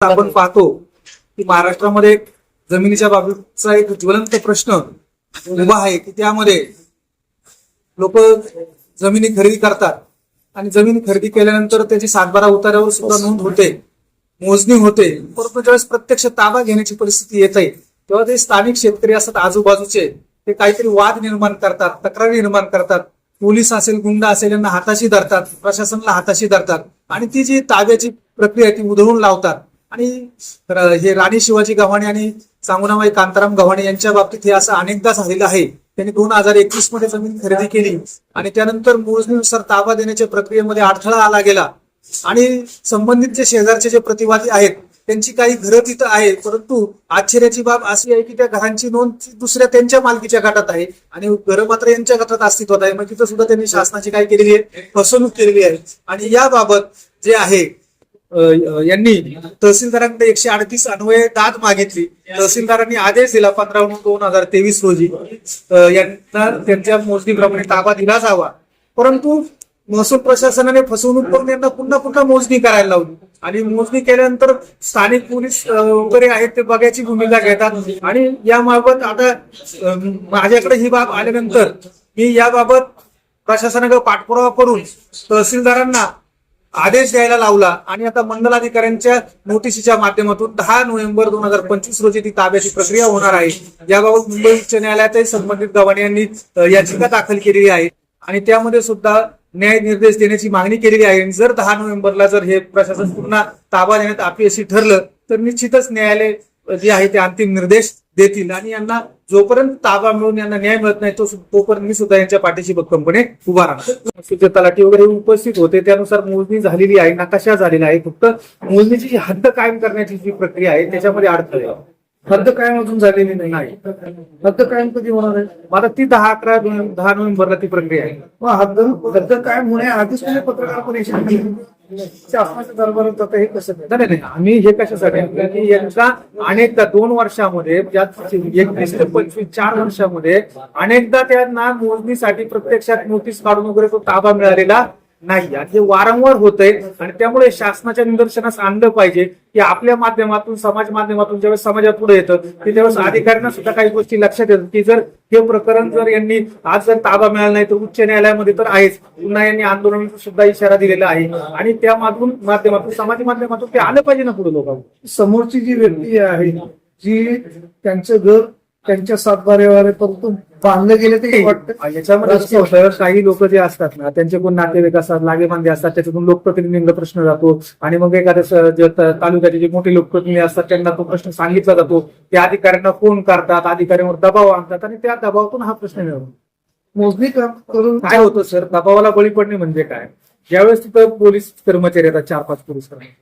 आपण पाहतो की महाराष्ट्रामध्ये जमिनीच्या बाबतीचा एक ज्वलंत प्रश्न उभा आहे की त्यामध्ये लोक जमिनी खरेदी करतात आणि जमीन खरेदी केल्यानंतर त्याची सातबारा उतार्यावर सुद्धा नोंद होते मोजणी होते. परंतु ज्यावेळेस प्रत्यक्ष ताबा घेण्याची परिस्थिती येत आहे तेव्हा ते स्थानिक शेतकरी असतात आजूबाजूचे. ते काहीतरी वाद निर्माण करतात तक्रारी निर्माण करतात. पोलीस असेल गुंड असेल यांना हाताशी धरतात प्रशासनाला हाताशी धरतात. आणि ती जी ताब्याची प्रक्रिया आहे ती उधळून लावतात. आणि हे राणी शिवाजी गव्हाणे आणि सांगुणाबाई कांताराम गव्हाणे यांच्या बाबतीत हे असं अनेकदा झालेलं आहे. त्यांनी दोन हजार एकवीसमध्ये जमीन खरेदी केली आणि त्यानंतर मोजणीनुसार ताबा देण्याच्या प्रक्रियेमध्ये अडथळा आला गेला. आणि संबंधित जे शेजारचे जे प्रतिवादी आहेत त्यांची काही घरं तिथं आहे परंतु आश्चर्याची बाब अशी आहे की त्या घरांची नोंद दुसऱ्या त्यांच्या मालकीच्या गटात आहे आणि घरं मात्र यांच्या गटात अस्तित्वात आहे. मग तिथं सुद्धा त्यांनी शासनाची काय केलेली आहे? फसवणूक केलेली आहे. आणि याबाबत जे आहे यांनी तहसीलदारांकडे एकशे अडतीस अन्वये दाद मागितली. तहसीलदारांनी आदेश दिला पंधरा दोन हजार तेवीस रोजी. यांना त्यांच्या मोजणीप्रमाणे ताबा दिला जावा. परंतु महसूल प्रशासनाने फसवणूक करून यांना पुन्हा पुन्हा मोजणी करायला लावली. आणि मोजणी केल्यानंतर स्थानिक पोलीस वगैरे आहेत ते बघायची भूमिका घेतात. आणि याबाबत आता माझ्याकडे ही बाब आल्यानंतर मी याबाबत प्रशासनाकडे पाठपुरावा करून तहसीलदारांना आदेश द्यायला लावला आणि आता मंडलाधिकाऱ्यांच्या नोटिसीच्या माध्यमातून दहा नोव्हेंबर दोन हजार पंचवीस रोजी ती ताब्याची प्रक्रिया होणार आहे. याबाबत मुंबई उच्च न्यायालयातही संबंधित गव्हाणे यांनी याचिका दाखल केलेली आहे. आणि त्यामध्ये सुद्धा न्याय निर्देश देण्याची मागणी केलेली आहे. आणि जर दहा नोव्हेंबरला जर हे प्रशासन पुन्हा ताबा देण्यात अपयशी ठरलं तर निश्चितच न्यायालय जे आहे ते अंतिम निर्देश देतील. आणि यांना जोपर्यंत ताबा मिळून यांना न्याय मिळत नाही तो तोपर्यंत मी सुद्धा यांच्या पाठीशी भक्कमपणे उभा राहणार. सुजय तलाठी वगैरे उपस्थित होते. त्यानुसार मोजणी झालेली आहे नकाशा झालेला आहे. फक्त मोजणीची जी हद्द कायम करण्याची जी प्रक्रिया आहे त्याच्यामध्ये अडथळे हद्द कायम अजून झालेली नाही. हद्द कायम कधी होणार आहे? मला ती दहा अकरा दहा नोव्हेंबरला ती प्रक्रिया आहे. मग हद्द हद्द कायम होण्याआधीच पत्रकार परिषद शासनाच्या दरबारात आता हे कसं नाही? नाही, आम्ही हे कशासाठी की यांचा अनेकदा दोन वर्षामध्ये एकवीस ते पंचवीस चार वर्षामध्ये अनेकदा त्यांना मोजणीसाठी प्रत्यक्षात नोटीस काढून वगैरे तो ताबा मिळालेला. नाही. आणि हे वारंवार होतंय. आणि त्यामुळे शासनाच्या निदर्शनास आणलं पाहिजे की आपल्या माध्यमातून समाज माध्यमातून ज्यावेळेस समाजात पुढे येतं की त्यावेळेस अधिकाऱ्यांना सुद्धा काही गोष्टी लक्षात येतात की जर हे प्रकरण जर यांनी आज जर ताबा मिळाला नाही तर उच्च न्यायालयामध्ये तर आहेच. पुन्हा यांनी आंदोलनाचा सुद्धा इशारा दिलेला आहे. आणि त्या माध्यमातून समाज माध्यमातून ते आलं पाहिजे ना पुढे लोकांना समोरची जी व्यक्ती आहे जी त्यांचं घर त्यांच्या सातबाऱ्यावर परंतु बांधलं गेले ते वाटतं. याच्यामध्ये काही लोक जे असतात ना त्यांचे कोण नातेवाईक असतात लागेबांधे असतात त्याच्यातून लोकप्रतिनिधींना प्रश्न जातो. आणि मग एखाद्या तालुक्याचे जे मोठे लोकप्रतिनिधी असतात त्यांना तो प्रश्न सांगितला जातो. त्या अधिकाऱ्यांना फोन करतात अधिकाऱ्यांवर दबाव आणतात आणि त्या दबावातून हा प्रश्न मिळवतो मोजणी काम करून काय होतं सर? दबावाला बळी पडणे म्हणजे काय? ज्यावेळेस तिथं पोलीस कर्मचारी येतात चार पाच पोलीस कर्मचारी.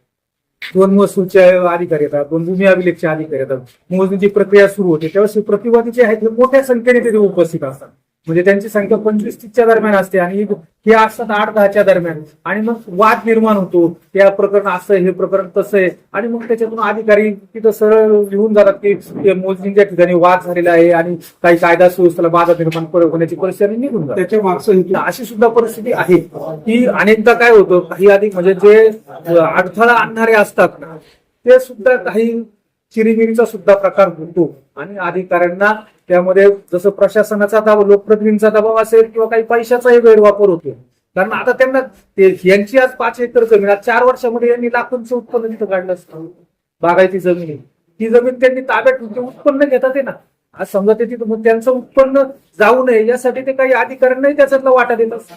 दोन महसूलचे अधिकारी येतात दोन भूमी अभिलेखचे अधिकारी येतात. मोजणीची प्रक्रिया सुरू होते. त्यावेळेस प्रतिवादीचे आहेत हे मोठ्या संख्येने तिथे उपस्थित असतात. म्हणजे त्यांची संख्या पंचवीस तीसच्या दरम्यान असते आणि हे असतात आठ दहाच्या दरम्यान. आणि मग वाद निर्माण होतो. त्या प्रकरण असं हे प्रकरण तसं आहे. आणि मग त्याच्यातून अधिकारी तिथं सरळ लिहून जातात की मोजणीच्या ठिकाणी वाद झालेला आहे आणि काही कायदा सुव्यवस्थेला बाधा निर्माण होण्याची परिस्थिती निघून त्याच्या मागचं अशी सुद्धा परिस्थिती आहे. की अनेकदा काय होतं काही अधिक म्हणजे जे अडथळा आणणारे असतात ना ते सुद्धा काही चिरीमिरीचा सुद्धा प्रकार होतो. आणि अधिकाऱ्यांना त्यामध्ये जसं प्रशासनाचा दबाव लोकप्रतिनिधींचा दबाव असेल किंवा काही पैशाचाही गैरवापर होतो. कारण आता त्यांना यांची आज पाच एकर जमीन आज चार वर्षामध्ये यांनी लाखोंचं उत्पन्न तिथं काढलं असतं. बागायती जमीन. आहे. ती जमीन त्यांनी ताब्यात ते उत्पन्न घेतात आहे ना. आज समजा ते तिथं त्यांचं उत्पन्न जाऊ नये यासाठी ते काही अधिकाऱ्यांनाही त्याच्यातला वाटा देत असतात.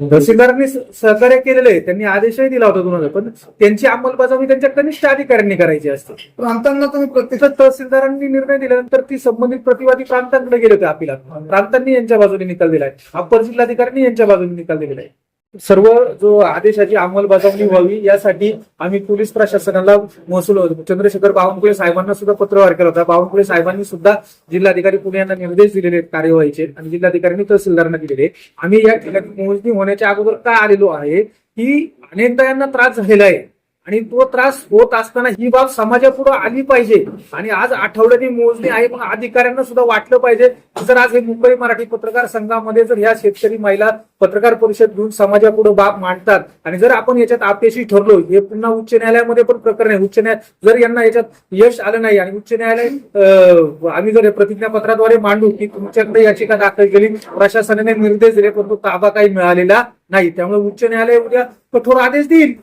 तहसीलदारांनी सहकार्य केलेलं आहे. त्यांनी आदेशही दिला होता दोन हजार. पण त्यांची अंमलबजावणी त्यांच्या कनिष्ठ अधिकाऱ्यांनी करायची असते. प्रांतांना तुम्ही प्रत्यक्ष तहसीलदारांनी निर्णय दिल्यानंतर ती संबंधित प्रतिवादी प्रांतांकडे गेले होते अपिलात प्रांतांनी यांच्या बाजूने निकाल दिलाय. अप्पर जिल्हाधिकाऱ्यांनी यांच्या बाजूने निकाल दिलेला आहे. सर्व जो आदेशाची अंमलबजावणी व्हावी यासाठी आम्ही पोलीस प्रशासनाला महसूल चंद्रशेखर बावनकुळे साहेबांना सुद्धा पत्रव्यवहार केला होता. बावनकुळे साहेबांनी सुद्धा जिल्हाधिकारी पुणे यांना निर्देश दिलेले आहेत कार्यवाहीचे आणि जिल्हाधिकाऱ्यांनी तहसीलदारांना दिलेले आम्ही या ठिकाणी मोजणी होण्याच्या अगोदर काय आलेलो आहे की अनेकदा यांना त्रास झालेला आहे. आणि तो त्रास होत असताना ही बाब समाजापुढे आली पाहिजे. आणि आज आठवड्याची मोजणी आहे पण अधिकाऱ्यांना सुद्धा वाटलं पाहिजे. जर आज हे मुंबई मराठी पत्रकार संघामध्ये जर ह्या शेतकरी महिला पत्रकार परिषद घेऊन समाजापुढे बाब मांडतात आणि जर आपण याच्यात अपयशी ठरलो हे पुन्हा उच्च न्यायालयामध्ये पण प्रकरण आहे. उच्च न्यायालय जर यांना याच्यात यश आलं नाही आणि उच्च न्यायालय आम्ही जर प्रतिज्ञापत्राद्वारे मांडू की तुमच्याकडे याचिका दाखल केली प्रशासनाने निर्देश दिले परंतु ताबा काही मिळालेला नाही. त्यामुळे उच्च न्यायालय उद्या कठोर आदेश देईल.